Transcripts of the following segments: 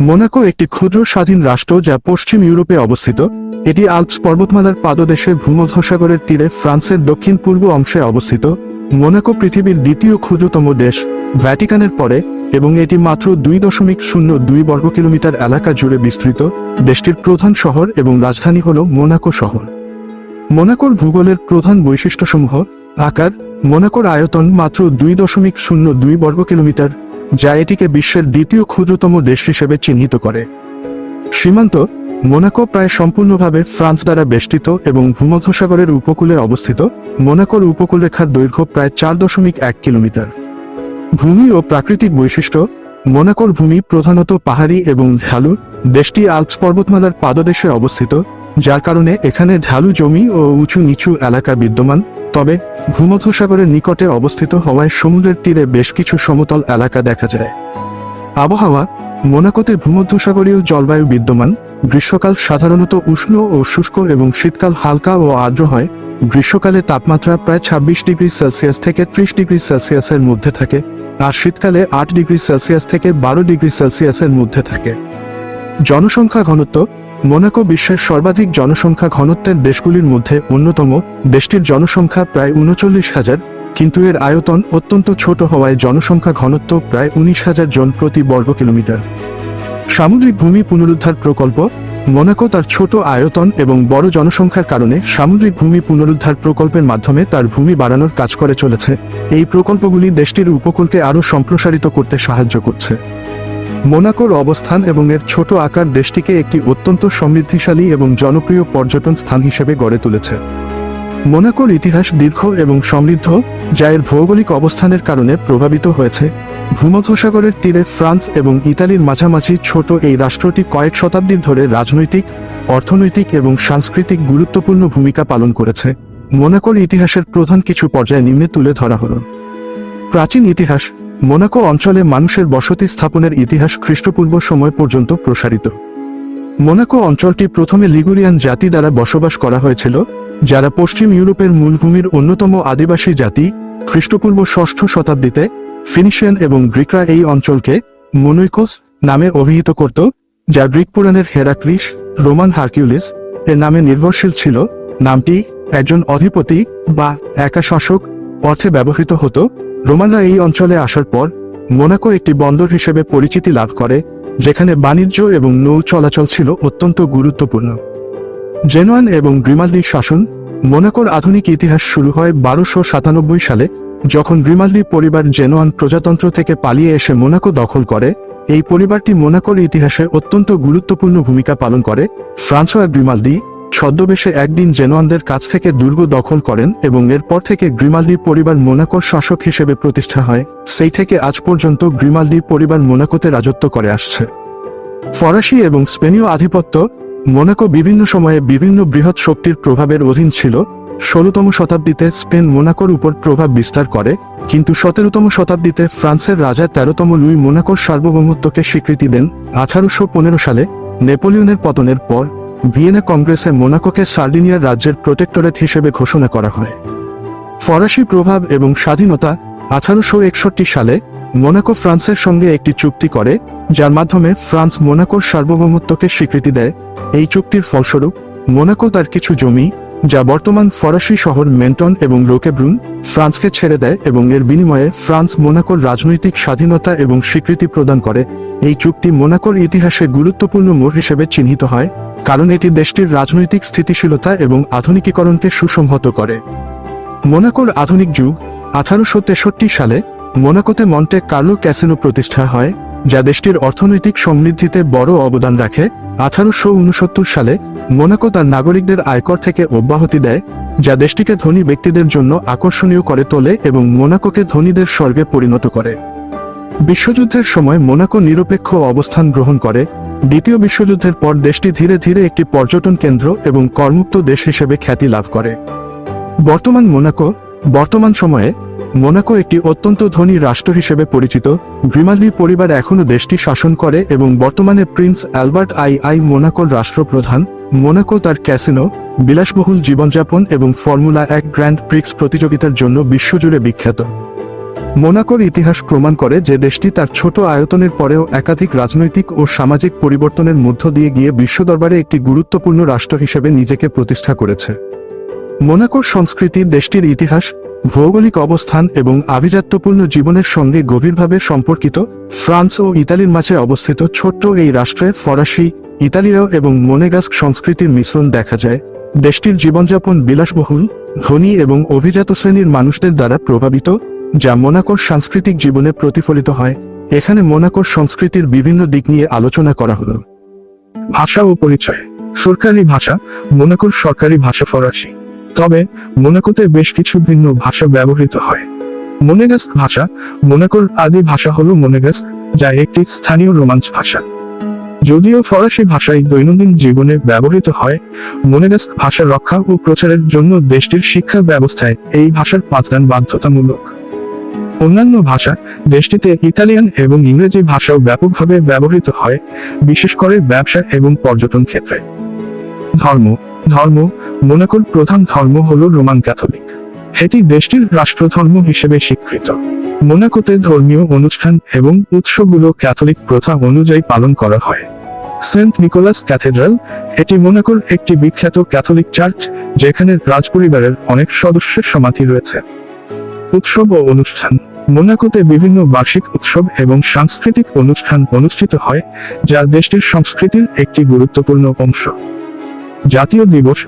Monaco একটি ক্ষুদ্র স্বাধীন রাষ্ট্র যা পশ্চিম ইউরোপে অবস্থিত। এটি আল্পস পর্বতমালার পাদদেশে ভূমধ্যসাগরের তীরে ফ্রান্সের দক্ষিণ পূর্ব অংশে অবস্থিত। মোনাকো পৃথিবীর দ্বিতীয় ক্ষুদ্রতম দেশ, ভ্যাটিকানের পরে, এবং এটি মাত্র দুই দশমিক শূন্য দুই বর্গ কিলোমিটার এলাকা জুড়ে বিস্তৃত। দেশটির প্রধান শহর এবং রাজধানী হল মোনাকো শহর। মোনাকোর ভূগোলের প্রধান বৈশিষ্ট্যসমূহ, আকার, মোনাকোর আয়তন মাত্র দুই দশমিক শূন্য দুই বর্গ কিলোমিটার যা এটিকে বিশ্বের দ্বিতীয় ক্ষুদ্রতম দেশ হিসেবে চিহ্নিত করে। সীমান্ত, মোনাকো প্রায় সম্পূর্ণভাবে ফ্রান্স দ্বারা বেষ্টিত এবং ভূমধ্যসাগরের উপকূলে অবস্থিত। মোনাকোর উপকূলরেখার দৈর্ঘ্য প্রায় চার দশমিক এক কিলোমিটার। ভূমি ও প্রাকৃতিক বৈশিষ্ট্য, মোনাকোর ভূমি প্রধানত পাহাড়ি এবং ঢালু। দেশটি আল্পস পর্বতমালার পাদদেশে অবস্থিত, যার কারণে এখানে ঢালু জমি ও উঁচু নিচু এলাকা বিদ্যমান। তবে ভূমধ্যসাগরের নিকটে অবস্থিত হওয়ায় সমুদ্রের তীরে বেশ কিছু সমতল এলাকা দেখা যায়। আবহাওয়া, মোনাকোতে ভূমধ্যসাগরীয় জলবায়ু বিদ্যমান, গ্রীষ্মকাল সাধারণত উষ্ণ ও শুষ্ক এবং শীতকাল হালকা ও আর্দ্র হয়। গ্রীষ্মকালে তাপমাত্রা প্রায় ছাব্বিশ ডিগ্রি সেলসিয়াস থেকে ত্রিশ ডিগ্রি সেলসিয়াসের মধ্যে থাকে আর শীতকালে আট ডিগ্রি সেলসিয়াস থেকে বারো ডিগ্রি সেলসিয়াসের মধ্যে থাকে। জনসংখ্যা ঘনত্ব মোনাকো বিশ্বের সর্বাধিক জনসংখ্যা ঘনত্বের দেশগুলির মধ্যে অন্যতম। দেশটির জনসংখ্যা প্রায় উনচল্লিশ হাজার, কিন্তু এর আয়তন অত্যন্ত ছোট হওয়ায় জনসংখ্যা ঘনত্ব প্রায় উনিশ হাজার জন প্রতি বর্গ কিলোমিটার। সামুদ্রিক ভূমি পুনরুদ্ধার প্রকল্প, মোনাকো তার ছোট আয়তন এবং বড় জনসংখ্যার কারণে সামুদ্রিক ভূমি পুনরুদ্ধার প্রকল্পের মাধ্যমে তার ভূমি বাড়ানোর কাজ করে চলেছে। এই প্রকল্পগুলি দেশটির উপকূলকে আরও সম্প্রসারিত করতে সাহায্য করছে। মোনাকোর অবস্থান এবং এর ছোট আকার দেশটিকে একটি অত্যন্ত সমৃদ্ধিশালী এবং জনপ্রিয় পর্যটন স্থান হিসেবে গড়ে তুলেছে। মোনাকোর ইতিহাস দীর্ঘ এবং সমৃদ্ধ, যা এর ভৌগোলিক অবস্থানের কারণে প্রভাবিত হয়েছে। ভূমধ্যসাগরের তীরে ফ্রান্স এবং ইতালির মাঝামাঝি ছোট এই রাষ্ট্রটি কয়েক শতাব্দীর ধরে রাজনৈতিক, অর্থনৈতিক এবং সাংস্কৃতিক গুরুত্বপূর্ণ ভূমিকা পালন করেছে। মোনাকোর ইতিহাসের প্রধান কিছু পর্যায় নিম্নে তুলে ধরা হল। প্রাচীন ইতিহাস মোনাকো অঞ্চলে মানুষের বসতি স্থাপনের ইতিহাস খ্রিস্টপূর্ব সময় পর্যন্ত প্রসারিত। মোনাকো অঞ্চলটি প্রথমে লিগুরিয়ান জাতি দ্বারা বসবাস করা হয়েছিল, যারা পশ্চিম ইউরোপের মূলভূমির অন্যতম আদিবাসী জাতি, খ্রিস্টপূর্ব ষষ্ঠ শতাব্দীতে ফিনিশিয়ান এবং গ্রিকরা এই অঞ্চলকে মোনৈকোস নামে অভিহিত করত, যা গ্রিক পুরাণের হেরাক্লিস, রোমান হারকিউলিস এর নামে নির্ভরশীল ছিল, নামটি একজন অধিপতি বা একা শাসক অর্থে ব্যবহৃত হতো। রোমানরা এই অঞ্চলে আসার পর মোনাকো একটি বন্দর হিসেবে পরিচিতি লাভ করে, যেখানে বাণিজ্য এবং নৌ চলাচল ছিল অত্যন্ত গুরুত্বপূর্ণ। জেনোয়ান এবং গ্রিমাল্ডির শাসন মোনাকোর আধুনিক ইতিহাস শুরু হয় বারোশো সাতানব্বই সালে, যখন গ্রিমাল্ডি পরিবার জেনোয়ান প্রজাতন্ত্র থেকে পালিয়ে এসে মোনাকো দখল করে। এই পরিবারটি মোনাকোর ইতিহাসে অত্যন্ত গুরুত্বপূর্ণ ভূমিকা পালন করে। ফ্রান্সোয়া গ্রিমাল্ডি ছদ্মবেশে একদিন জেনোয়ানদের কাছ থেকে দুর্গ দখল করেন এবং এরপর থেকে গ্রিমাল্ডি পরিবার মোনাকোর শাসক হিসেবে প্রতিষ্ঠা হয়, সেই থেকে আজ পর্যন্ত গ্রিমাল্ডি পরিবার মোনাকোতে রাজত্ব করে আসছে। ফরাসি এবং স্পেনীয় আধিপত্য, মোনাকো বিভিন্ন সময়ে বিভিন্ন বৃহৎ শক্তির প্রভাবের অধীন ছিল, ষোলতম শতাব্দীতে স্পেন মোনাকোর উপর প্রভাব বিস্তার করে, কিন্তু সতেরোতম শতাব্দীতে ফ্রান্সের রাজা তেরোতম লুই মোনাকোর সার্বভৌমত্বকে স্বীকৃতি দেন, আঠারোশো পনেরো সালে নেপোলিয়নের পতনের পর। ভিয়েনা কংগ্রেসে মোনাকোকে সার্ডিনিয়ার রাজ্যের প্রোটেক্টরেট হিসেবে ঘোষণা করা হয়। ফরাসি প্রভাব এবং স্বাধীনতা আঠারোশো একষট্টি সালে মোনাকো ফ্রান্সের সঙ্গে একটি চুক্তি করে, যার মাধ্যমে ফ্রান্স মোনাকোর সার্বভৌমত্বকে স্বীকৃতি দেয়। এই চুক্তির ফলস্বরূপ, মোনাকো তার কিছু জমি, যা বর্তমান ফরাসি শহর মেন্টন এবং রোকেব্রুন, ফ্রান্সকে ছেড়ে দেয় এবং এর বিনিময়ে ফ্রান্স মোনাকোর রাজনৈতিক স্বাধীনতা এবং স্বীকৃতি প্রদান করে। এই চুক্তি মোনাকোর ইতিহাসে গুরুত্বপূর্ণ মোড় হিসেবে চিহ্নিত হয়। কারণ এটি দেশটির রাজনৈতিক স্থিতিশীলতা এবং আধুনিকীকরণকে সুসংহত করে। মোনাকোর আধুনিক যুগ, আঠারোশো তেষট্টি সালে মোনাকোতে মন্টে কার্লো ক্যাসিনো প্রতিষ্ঠা হয়, যা দেশটির অর্থনৈতিক সমৃদ্ধিতে বড় অবদান রাখে। আঠারোশো উনসত্তর সালে মোনাকো তার নাগরিকদের আয়কর থেকে অব্যাহতি দেয়, যা দেশটিকে ধনী ব্যক্তিদের জন্য আকর্ষণীয় করে তোলে এবং মোনাকোকে ধনীদের স্বর্গে পরিণত করে। বিশ্বযুদ্ধের সময় মোনাকো নিরপেক্ষ অবস্থান গ্রহণ করে দ্বিতীয় বিশ্বযুদ্ধের পর দেশটি ধীরে ধীরে একটি পর্যটন কেন্দ্র এবং কর্মুক্ত দেশ হিসেবে খ্যাতি লাভ করে। বর্তমান মোনাকো, বর্তমান সময়ে, মোনাকো একটি অত্যন্ত ধনী রাষ্ট্র হিসেবে পরিচিত। গ্রিমাল্ডি পরিবার এখনও দেশটি শাসন করে এবং বর্তমানে প্রিন্স অ্যালবার্ট আই আই মোনাকোর রাষ্ট্রপ্রধান। মোনাকো তার ক্যাসিনো, বিলাসবহুল জীবনযাপন এবং ফর্মুলা এক গ্র্যান্ড প্রিক্স প্রতিযোগিতার জন্য বিশ্বজুড়ে বিখ্যাত। মোনাকোর ইতিহাস প্রমাণ করে যে দেশটি তার ছোট আয়তনের পরেও একাধিক রাজনৈতিক ও সামাজিক পরিবর্তনের মধ্য দিয়ে গিয়ে বিশ্ব দরবারে একটি গুরুত্বপূর্ণ রাষ্ট্র হিসেবে নিজেকে প্রতিষ্ঠা করেছে। মোনাকোর সংস্কৃতি, দেশটির ইতিহাস, ভৌগোলিক অবস্থান এবং আভিজাত্যপূর্ণ জীবনের সঙ্গে গভীরভাবে সম্পর্কিত ফ্রান্স ও ইতালির মাঝে অবস্থিত ছোট্ট এই রাষ্ট্রে ফরাসি, ইতালীয় এবং মোনেগাস্ক সংস্কৃতির মিশ্রণ দেখা যায়। দেশটির জীবনযাপন বিলাসবহুল, ধনী এবং অভিজাত শ্রেণির মানুষদের দ্বারা প্রভাবিত যা মোনাকোর সাংস্কৃতিক জীবনে প্রতিফলিত হয়, এখানে মোনাকোর সংস্কৃতির বিভিন্ন দিক নিয়ে আলোচনা করা হলো। ভাষা ও পরিচয়। সরকারি ভাষা, মোনাকোর সরকারি ভাষা ফরাসি। তবে, মোনাকোতে বেশ কিছু ভিন্ন ভাষা ব্যবহৃত হয়। মোনেগাস্ক ভাষা, মোনাকোর আদি ভাষা হল মোনেগাস্ক, যা একটি স্থানীয় রোমাঞ্চ ভাষা। যদিও ফরাসি ভাষায় দৈনন্দিন জীবনে ব্যবহৃত হয়, মোনেগাস্ক ভাষা রক্ষা ও প্রচারের জন্য দেশটির শিক্ষা ব্যবস্থায় এই ভাষার পাঠদান বাধ্যতামূলক। অন্যান্য ভাষা দেশটিতে ইতালিয়ান এবং ইংরেজি ভাষাও ব্যাপকভাবে ব্যবহৃত হয়, বিশেষ করে ব্যবসা এবং পর্যটন ক্ষেত্রে। ধর্ম ধর্ম, মোনাকোর প্রধান ধর্ম হল রোমান ক্যাথলিক। এটি দেশটির রাষ্ট্রধর্ম হিসেবে স্বীকৃত। মোনাকোতে ধর্মীয় অনুষ্ঠান এবং উৎসবগুলো ক্যাথলিক প্রথা অনুযায়ী পালন করা হয়। সেন্ট নিকোলাস ক্যাথেড্রাল, এটি মোনাকোর একটি বিখ্যাত ক্যাথলিক চার্চ, যেখানে রাজপরিবারের অনেক সদস্যের সমাধি রয়েছে। উৎসব ও অনুষ্ঠান মোনাকোতে বিভিন্ন বার্ষিক উৎসব এবং সাংস্কৃতিক অনুষ্ঠান অনুষ্ঠিত হয়, যা দেশটির সংস্কৃতির একটি গুরুত্বপূর্ণ অংশ। জাতীয় দিবস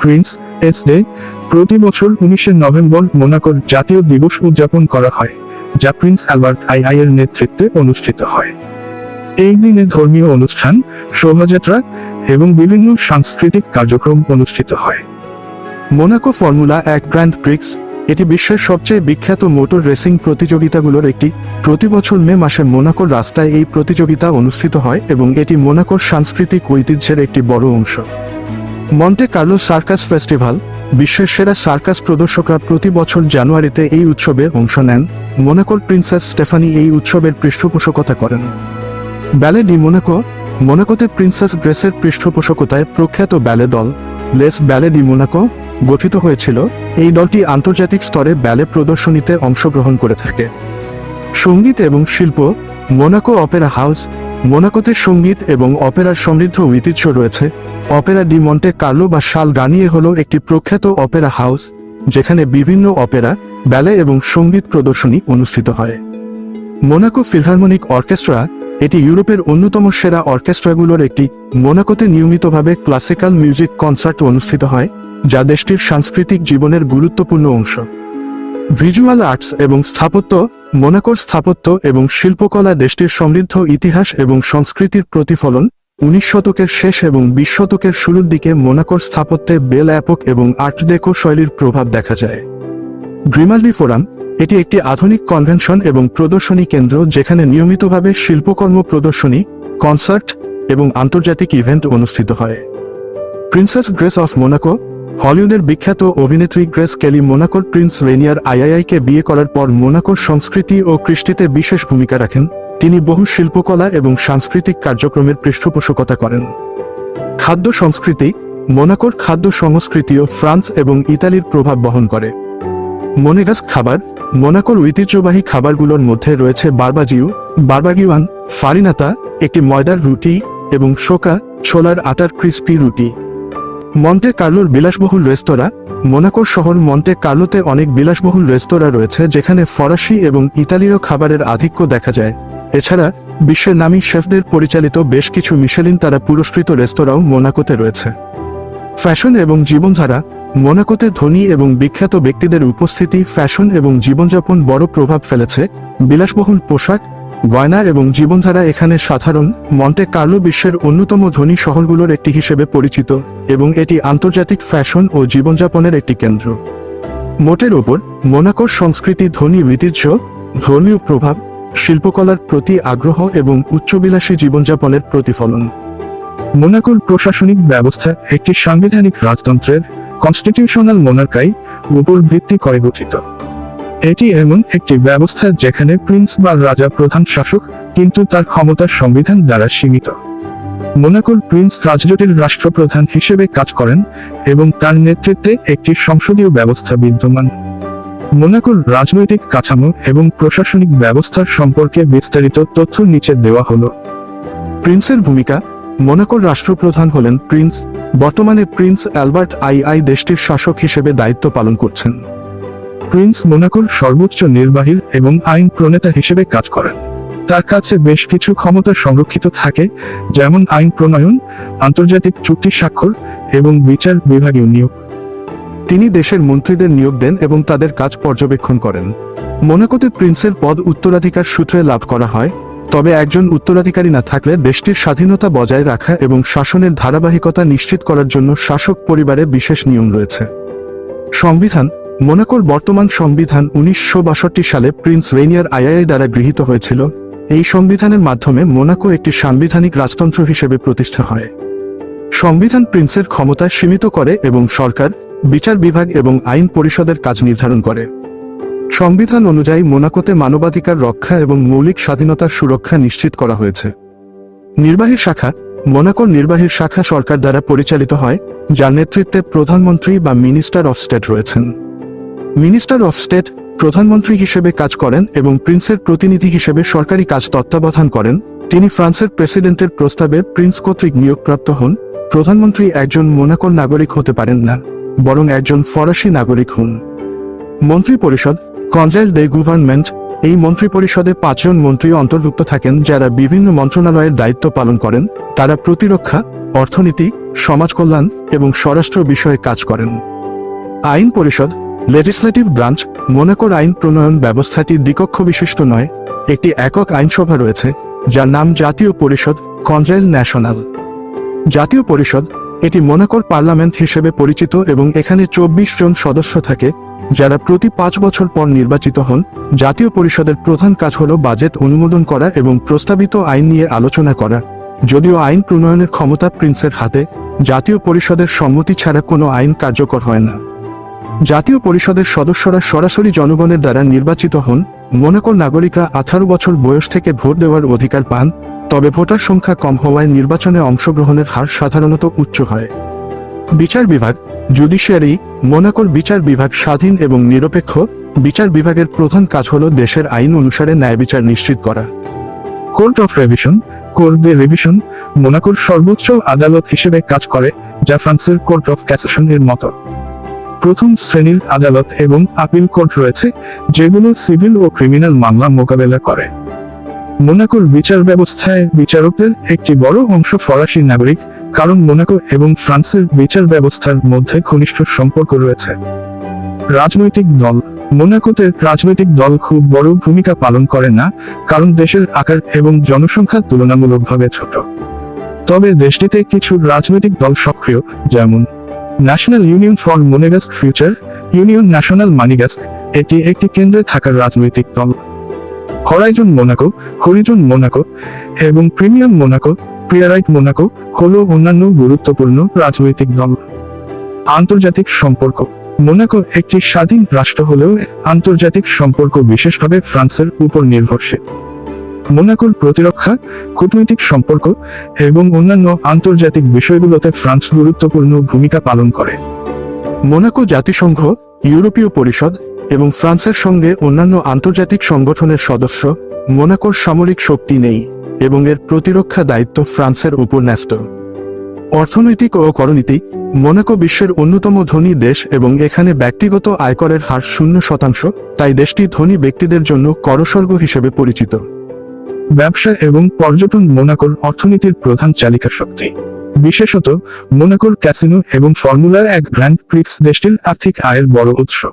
প্রিন্স এস ডে প্রতি বছর উনিশে নভেম্বর মোনাকোর জাতীয় দিবস উদযাপন করা হয়, যা প্রিন্স অ্যালবার্ট আই আই এর নেতৃত্বে অনুষ্ঠিত হয়। এই দিনে ধর্মীয় অনুষ্ঠান, শোভাযাত্রা এবং বিভিন্ন সাংস্কৃতিক কার্যক্রম অনুষ্ঠিত হয়। মোনাকো ফর্মুলা এক গ্র্যান্ড প্রিক্স এটি বিশ্বের সবচেয়ে বিখ্যাত মোটর রেসিং প্রতিযোগিতাগুলোর একটি। প্রতি বছর মে মাসে মোনাকোর রাস্তায় এই প্রতিযোগিতা অনুষ্ঠিত হয় এবং এটি মোনাকোর সাংস্কৃতিক ঐতিহ্যের একটি বড় অংশ। মন্টে কার্লো সার্কাস ফেস্টিভ্যাল বিশ্বের সেরা সার্কাস প্রদর্শকরা প্রতি বছর জানুয়ারিতে এই উৎসবে অংশ নেন। মোনাকোর প্রিন্সেস স্টেফানি এই উৎসবের পৃষ্ঠপোষকতা করেন। ব্যালে ডি মোনাকো, মোনাকোতে প্রিন্সেস গ্রেসের পৃষ্ঠপোষকতায় প্রখ্যাত ব্যালে দল, লেস ব্যালে ডি মোনাকো গঠিত হয়েছিল, এই দলটি আন্তর্জাতিক স্তরে ব্যালে প্রদর্শনীতে অংশগ্রহণ করে থাকে। সংগীত এবং শিল্প, মোনাকো অপেরা হাউস, মোনাকোতে সংগীত এবং অপেরার সমৃদ্ধ ঐতিহ্য রয়েছে। অপেরা ডি মন্টে কার্লো বা শাল গানিয়ে হল একটি প্রখ্যাত অপেরা হাউস, যেখানে বিভিন্ন অপেরা, ব্যালে এবং সংগীত প্রদর্শনী অনুষ্ঠিত হয়। মোনাকো ফিলহারমোনিক অর্কেস্ট্রা, এটি ইউরোপের অন্যতম সেরা অর্কেস্ট্রাগুলোর একটি। মোনাকোতে নিয়মিতভাবে ক্লাসিক্যাল মিউজিক কনসার্ট অনুষ্ঠিত হয়। যা দেশটির সাংস্কৃতিক জীবনের গুরুত্বপূর্ণ অংশ। ভিজুয়াল আর্টস এবং স্থাপত্য, মোনাকোর স্থাপত্য এবং শিল্পকলা দেশটির সমৃদ্ধ ইতিহাস এবং সংস্কৃতির প্রতিফলন উনিশ শতকের শেষ এবং বিশ শতকের শুরুর দিকে মোনাকোর স্থাপত্যে বেল অ্যাপক এবং আর্ট ডেকো শৈলীর প্রভাব দেখা যায়। গ্রিমাল্ডি ফোরাম, এটি একটি আধুনিক কনভেনশন এবং প্রদর্শনী কেন্দ্র যেখানে নিয়মিতভাবে শিল্পকর্ম প্রদর্শনী, কনসার্ট এবং আন্তর্জাতিক ইভেন্ট অনুষ্ঠিত হয়। প্রিন্সেস গ্রেস অফ মোনাকো হলিউডের বিখ্যাত অভিনেত্রী গ্রেস কেলি মোনাকোর প্রিন্স রেনিয়ার আইআইআইকে বিয়ে করার পর মোনাকোর সংস্কৃতি ও কৃষ্টিতে বিশেষ ভূমিকা রাখেন। তিনি বহু শিল্পকলা এবং সাংস্কৃতিক কার্যক্রমের পৃষ্ঠপোষকতা করেন। খাদ্য সংস্কৃতি, মোনাকোর খাদ্য সংস্কৃতিও ফ্রান্স এবং ইতালির প্রভাব বহন করে। মোনেগাস খাবার, মোনাকোর ঐতিহ্যবাহী খাবারগুলোর মধ্যে রয়েছে বারবাজিউ বারবাগিওয়ান ফারিনাতা, একটি ময়দার রুটি এবং শোকা, ছোলার আটার ক্রিস্পি রুটি। মন্টে কার্লোর বিলাসবহুল রেস্তোরাঁ মোনাকোর শহর মন্টে কার্লোতে অনেক বিলাসবহুল রেস্তোরাঁ রয়েছে যেখানে ফরাসি এবং ইতালীয় খাবারের আধিক্য দেখা যায়। এছাড়া, বিশ্বের নামী শেফদের পরিচালিত বেশ কিছু মিশেলিন তারা পুরস্কৃত রেস্তোরাঁও মোনাকোতে রয়েছে। ফ্যাশন এবং জীবনধারা, মোনাকোতে ধনী এবং বিখ্যাত ব্যক্তিদের উপস্থিতি ফ্যাশন এবং জীবনযাপন বড় প্রভাব ফেলেছে। বিলাসবহুল পোশাক গয়না এবং জীবনধারা এখানে সাধারণ, মন্টে কার্লো বিশ্বের অন্যতম ধনী শহরগুলোর একটি হিসেবে পরিচিত, এবং এটি আন্তর্জাতিক ফ্যাশন ও জীবনযাপনের একটি কেন্দ্র। মোটের ওপর মোনাকোর সংস্কৃতি ধনী ঐতিহ্য, ধর্মীয় প্রভাব, শিল্পকলার প্রতি আগ্রহ এবং উচ্চবিলাসী জীবনযাপনের প্রতিফলন। মোনাকোর প্রশাসনিক ব্যবস্থা একটি সাংবিধানিক রাজতন্ত্রের কনস্টিটিউশনাল মোনার্কাই উপর ভিত্তি করে গঠিত। এটি এমন একটি ব্যবস্থা যেখানে প্রিন্স বা রাজা প্রধান শাসক, কিন্তু তার ক্ষমতা সংবিধান দ্বারা সীমিত। মোনাকোর প্রিন্স রাজজোটের রাষ্ট্রপ্রধান হিসেবে কাজ করেন, এবং তার নেতৃত্বে একটি সংসদীয় ব্যবস্থা বিদ্যমান। মোনাকোর রাজনৈতিক কাঠামো এবং প্রশাসনিক ব্যবস্থা সম্পর্কে বিস্তারিত তথ্য নিচে দেওয়া হলো। প্রিন্সের ভূমিকা, মোনাকোর রাষ্ট্রপ্রধান হলেন প্রিন্স, বর্তমানে প্রিন্স অ্যালবার্ট আই আই দেশটির শাসক হিসেবে দায়িত্ব পালন করছেন। প্রিন্স মোনাকোর সর্বোচ্চ নির্বাহীর এবং আইন প্রণেতা হিসেবে কাজ করেন। তার কাছে বেশ কিছু ক্ষমতা সংরক্ষিত থাকে, যেমন আইন প্রণয়ন, আন্তর্জাতিক চুক্তি স্বাক্ষর এবং বিচার বিভাগীয় নিয়োগ। তিনি দেশের মন্ত্রীদের নিয়োগ দেন এবং তাদের কাজ পর্যবেক্ষণ করেন। মোনাকোতে প্রিন্সের পদ উত্তরাধিকার সূত্রে লাভ করা হয়, তবে একজন উত্তরাধিকারী না থাকলে দেশটির স্বাধীনতা বজায় রাখা এবং শাসনের ধারাবাহিকতা নিশ্চিত করার জন্য শাসক পরিবারে বিশেষ নিয়ম রয়েছে। সংবিধান মোনাকোর বর্তমান সংবিধান উনিশশো বাষট্টি সালে প্রিন্স রেনিয়ার আইআইআই দ্বারা গৃহীত হয়েছিল। এই সংবিধানের মাধ্যমে মোনাকো একটি সাংবিধানিক রাজতন্ত্র হিসেবে প্রতিষ্ঠা হয়। সংবিধান প্রিন্সের ক্ষমতা সীমিত করে এবং সরকার, বিচার বিভাগ এবং আইন পরিষদের কাজ নির্ধারণ করে। সংবিধান অনুযায়ী মোনাকোতে মানবাধিকার রক্ষা এবং মৌলিক স্বাধীনতার সুরক্ষা নিশ্চিত করা হয়েছে। নির্বাহী শাখা, মোনাকোর নির্বাহী শাখা সরকার দ্বারা পরিচালিত হয়, যার নেতৃত্বে প্রধানমন্ত্রী বা মিনিস্টার অফ স্টেট রয়েছেন। মিনিস্টার অফ স্টেট, প্রধানমন্ত্রী হিসেবে কাজ করেন এবং প্রিন্সের প্রতিনিধি হিসেবে সরকারি কাজ তত্ত্বাবধান করেন। তিনি ফ্রান্সের প্রেসিডেন্টের প্রস্তাবে প্রিন্স কর্তৃক নিয়োগপ্রাপ্ত হন। প্রধানমন্ত্রী একজন মোনাকোর নাগরিক হতে পারেন না, বরং একজন ফরাসি নাগরিক হন। মন্ত্রী পরিষদ কনজাইল দে গভর্নমেন্ট, এই মন্ত্রী পরিষদে পাঁচজন মন্ত্রী অন্তর্ভুক্ত থাকেন যারা বিভিন্ন মন্ত্রণালয়ের দায়িত্ব পালন করেন। তারা প্রতিরক্ষা, অর্থনীতি, সমাজ কল্যাণ এবং স্বরাষ্ট্র বিষয়ে কাজ করেন। আইন পরিষদ লেজিসলেটিভ ব্রাঞ্চ মোনাকোর আইন প্রণয়ন ব্যবস্থাটি দ্বিকক্ষ বিশিষ্ট নয়, একটি একক আইনসভা রয়েছে, যার নাম জাতীয় পরিষদ কনজাইল ন্যাশনাল। জাতীয় পরিষদ, এটি মোনাকোর পার্লামেন্ট হিসেবে পরিচিত এবং এখানে চব্বিশ জন সদস্য থাকে, যারা প্রতি পাঁচ বছর পর নির্বাচিত হন। জাতীয় পরিষদের প্রধান কাজ হল বাজেট অনুমোদন করা এবং প্রস্তাবিত আইন নিয়ে আলোচনা করা। যদিও আইন প্রণয়নের ক্ষমতা প্রিন্সের হাতে, জাতীয় পরিষদের সম্মতি ছাড়া কোনো আইন কার্যকর হয় না। জাতীয় পরিষদের সদস্যরা সরাসরি জনগণের দ্বারা নির্বাচিত হন। মোনাকোর নাগরিকরা আঠারো বছর বয়স থেকে ভোট দেওয়ার অধিকার পান, তবে ভোটার সংখ্যা কম হওয়ায় নির্বাচনে অংশগ্রহণের হার সাধারণত উচ্চ হয়। বিচার বিভাগ, জুডিশিয়ারি, মোনাকোর বিচার বিভাগ স্বাধীন এবং নিরপেক্ষ। বিচার বিভাগের প্রধান কাজ হল দেশের আইন অনুসারে ন্যায় বিচার নিশ্চিত করা। Court of revision, court de revision, মোনাকোর সর্বোচ্চ আদালত হিসেবে কাজ করে, যা ফ্রান্সের কোর্ট অফ ক্যাসেশন এর মতো। প্রথম শ্রেণির আদালত এবং আপিল কোর্ট রয়েছে, যেগুলো সিভিল ও ক্রিমিনাল মামলা মোকাবেলা করে। মোনাকোর বিচার ব্যবস্থায় বিচারকদের একটি বড় অংশ ফরাসি নাগরিক, কারণ মোনাকো এবং ফ্রান্সের বিচার ব্যবস্থার মধ্যে ঘনিষ্ঠ সম্পর্ক রয়েছে। রাজনৈতিক দল মোনাকোতে রাজনৈতিক দল খুব বড় ভূমিকা পালন করে না, কারণ দেশের আকার এবং জনসংখ্যা তুলনামূলকভাবে ছোট। তবে দেশটিতে কিছু রাজনৈতিক দল সক্রিয়, যেমন National Union for Monegasque Future Union National Monegasque এটি একটি কেন্দ্রে থাকার রাজনৈতিক দল। হরাইজন মোনাকো হরিজন মোনাকো এবং প্রিমিয়াম মোনাকো প্রিয়ারাইট মোনাকো হল অন্যান্য গুরুত্বপূর্ণ রাজনৈতিক দল। আন্তর্জাতিক সম্পর্ক মোনাকো একটি স্বাধীন রাষ্ট্র হলেও আন্তর্জাতিক সম্পর্ক বিশেষভাবে ফ্রান্সের উপর নির্ভরশীল। মোনাকোর প্রতিরক্ষা, কূটনৈতিক সম্পর্ক এবং অন্যান্য আন্তর্জাতিক বিষয়গুলোতে ফ্রান্স গুরুত্বপূর্ণ ভূমিকা পালন করে। মোনাকো জাতিসংঘ, ইউরোপীয় পরিষদ এবং ফ্রান্সের সঙ্গে অন্যান্য আন্তর্জাতিক সংগঠনের সদস্য মোনাকোর সামরিক শক্তি নেই এবং এর প্রতিরক্ষা দায়িত্ব ফ্রান্সের উপর ন্যস্ত। অর্থনৈতিক ও করনীতি, মোনাকো বিশ্বের অন্যতম ধনী দেশ এবং এখানে ব্যক্তিগত আয়করের হার শূন্য শতাংশ, তাই দেশটি ধনী ব্যক্তিদের জন্য করস্বর্গ হিসেবে পরিচিত। ব্যবসা এবং পর্যটন মোনাকোর অর্থনীতির প্রধান চালিকা শক্তি। বিশেষত, মোনাকোর ক্যাসিনো এবং ফর্মুলা এক গ্র্যান্ড প্রিক্স দেশটির আর্থিক আয়ের বড় উৎস।